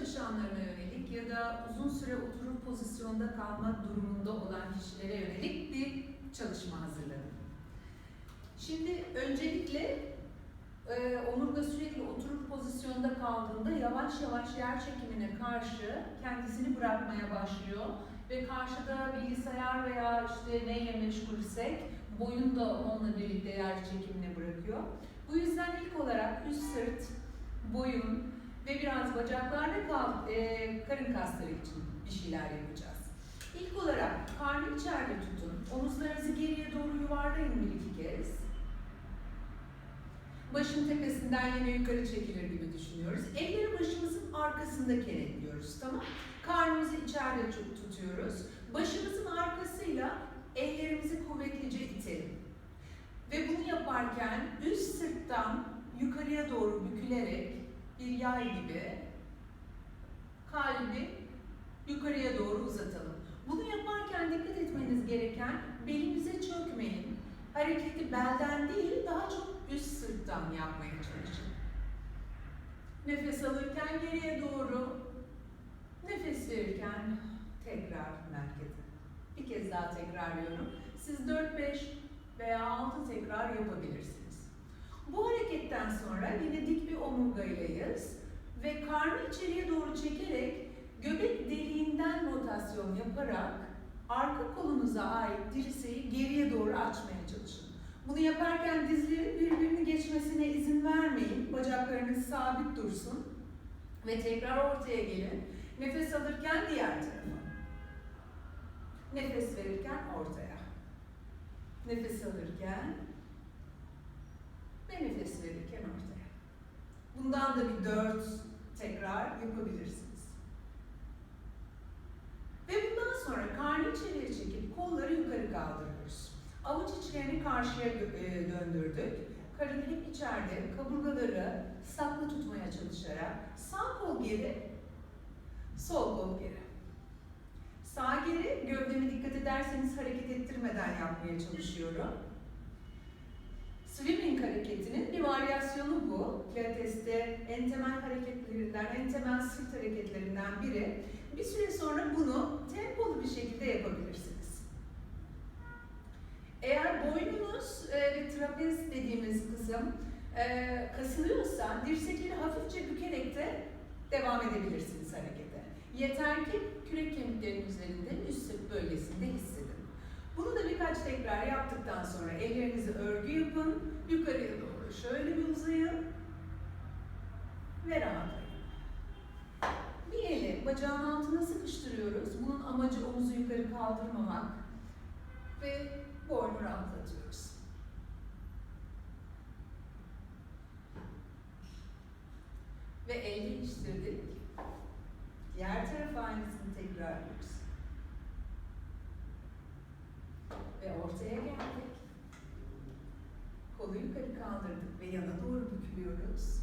çalışanlarına yönelik ya da uzun süre oturur pozisyonda kalmak durumunda olan kişilere yönelik bir çalışma hazırladım. Şimdi öncelikle e, omurga sürekli oturur pozisyonda kaldığında yavaş yavaş yer çekimine karşı kendisini bırakmaya başlıyor ve karşıda bilgisayar veya işte neyle meşgulsek boyun da onunla birlikte yer çekimine bırakıyor. Bu yüzden ilk olarak üst sırt, boyun ve biraz bacaklarda kal, e, karın kasları için bir şeyler yapacağız. İlk olarak karnı içeride tutun. Omuzlarınızı geriye doğru yuvarlayın bir iki kez. Başın tepesinden yine yukarı çekilir gibi düşünüyoruz. Elleri başımızın arkasında kenetliyoruz, tamam? Karnımızı içeride tut- tutuyoruz. Başımızın arkasıyla ellerimizi kuvvetlice itelim. Ve bunu yaparken üst sırttan yukarıya doğru bükülerek bir yay gibi kalbi yukarıya doğru uzatalım. Bunu yaparken dikkat etmeniz gereken belinize çökmeyin. Hareketi belden değil daha çok üst sırttan yapmaya çalışın. Nefes alırken geriye doğru, nefes verirken tekrar merkeze. Bir kez daha tekrarlıyorum. Siz 4-5 veya 6 tekrar yapabilirsiniz. Bu hareketten sonra yine dik bir omurgaylayız ve karnı içeriye doğru çekerek göbek deliğinden rotasyon yaparak arka kolunuza ait dirseği geriye doğru açmaya çalışın. Bunu yaparken dizlerin birbirini geçmesine izin vermeyin. Bacaklarınız sabit dursun. Ve tekrar ortaya gelin. Nefes alırken diğer tarafa. Nefes verirken ortaya. Nefes alırken ve nefes verirken ortaya. Bundan da bir dört tekrar yapabilirsiniz. Ve bundan sonra karnı içeriye çekip kolları yukarı kaldırıyoruz. Avuç içlerini karşıya e, döndürdük. Karın hep içeride, kaburgaları saklı tutmaya çalışarak sağ kol geri, sol kol geri. Sağ geri, gövdemi dikkat ederseniz hareket ettirmeden yapmaya çalışıyorum. Swimming hareketinin bir varyasyonu bu. Pilates'te en temel hareketlerinden, en temel sırt hareketlerinden biri. Bir süre sonra bunu tempolu bir şekilde yapabilirsiniz. Eğer boynunuz e, ve trapez dediğimiz kısım e, kasılıyorsa dirsekleri hafifçe bükerek de devam edebilirsiniz harekete. Yeter ki kürek kemiklerinin üzerinde üst sırt bölgesinde hissedin. Bunu da birkaç tekrar yaptıktan sonra ellerinizi örgü yapın, yukarıya doğru şöyle bir uzayın ve rahatlayın. Bir eli bacağın altına sıkıştırıyoruz. Bunun amacı omuzu yukarı kaldırmamak ve boynu rahatlatıyoruz. Ve el değiştirdik. Diğer tarafa aynısını tekrarlıyoruz. Ve ortaya geldik. Kolu yukarı kaldırdık ve yana doğru bükülüyoruz.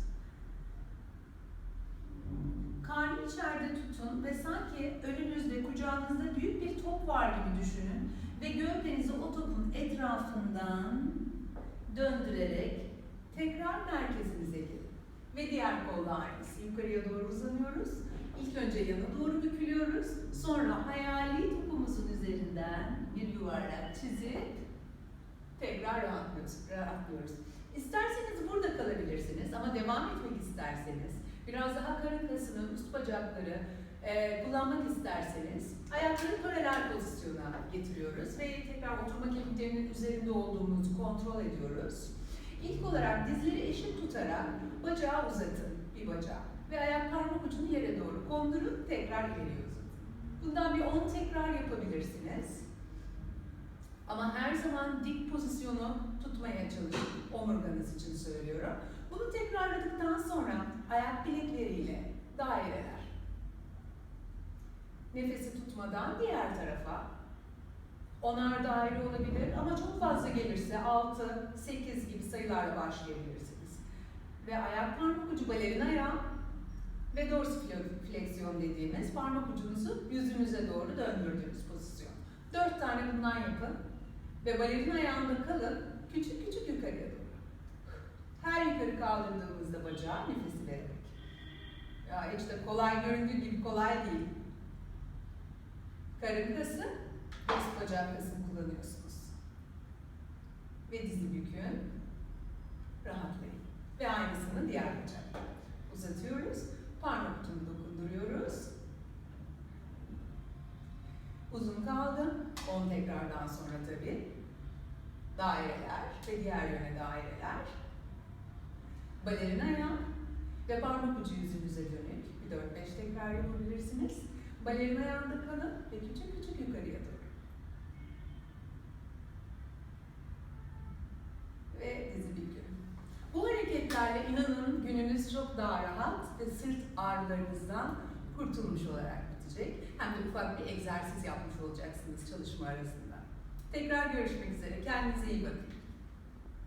Karnı içeride tutun ve sanki önünüzde, kucağınızda büyük bir top var gibi düşünün. Ve gövdenizi o topun etrafından döndürerek tekrar merkezinize gelin. Ve diğer kolla aynısı. Yukarıya doğru uzanıyoruz. İlk önce yana doğru bükülüyoruz. Sonra hayali topumuzun üzerinden bir yuvarlak çizip tekrar rahatlıyoruz. İsterseniz burada kalabilirsiniz ama devam etmek isterseniz, biraz daha karın kasını, üst bacakları e, kullanmak isterseniz ayakları paralel pozisyona getiriyoruz ve tekrar oturma kemiklerinin üzerinde olduğumuzu kontrol ediyoruz. İlk olarak dizleri eşit tutarak bacağı uzatın, bir bacağı ve ayak parmak ucunu yere doğru kondurun, tekrar uzatın. Bundan bir 10 tekrar yapabilirsiniz. Ama her zaman dik pozisyonu tutmaya çalışın. Omurganız için söylüyorum. Bunu tekrarladıktan sonra ayak bilekleriyle daireler. Nefesi tutmadan diğer tarafa. Onar daire olabilir ama çok fazla gelirse 6, 8 gibi sayılarla başlayabilirsiniz. Ve ayak parmak ucu balerin ayağı ve dorsifleksiyon dediğimiz parmak ucunuzu yüzünüze doğru döndürdüğünüz pozisyon. Dört tane bundan yapın ve balerin ayağında kalın, küçük küçük yukarıya doğru. Her yukarı kaldırdığımızda bacağı nefesi vererek. Ya de kolay göründüğü gibi kolay değil. Karın kası, üst bacak kasını kullanıyorsunuz. Ve dizi bükün. Rahatlayın. Ve aynısını diğer bacak. Uzatıyoruz. Parmak ucunu dokunduruyoruz. Uzun kaldı. 10 tekrardan sonra tabii. Daireler ve diğer yöne daireler. Balerin ayağı ve parmak ucu yüzünüze dönük. Bir 4-5 tekrar yapabilirsiniz. Balerin ayağında kalın ve küçük küçük yukarıya doğru. Ve dizi bükün. Bu hareketlerle inanın gününüz çok daha rahat ve sırt ağrılarınızdan kurtulmuş olarak bitecek. Hem de ufak bir egzersiz yapmış olacaksınız çalışma arasında. Tekrar görüşmek üzere. Kendinize iyi bakın.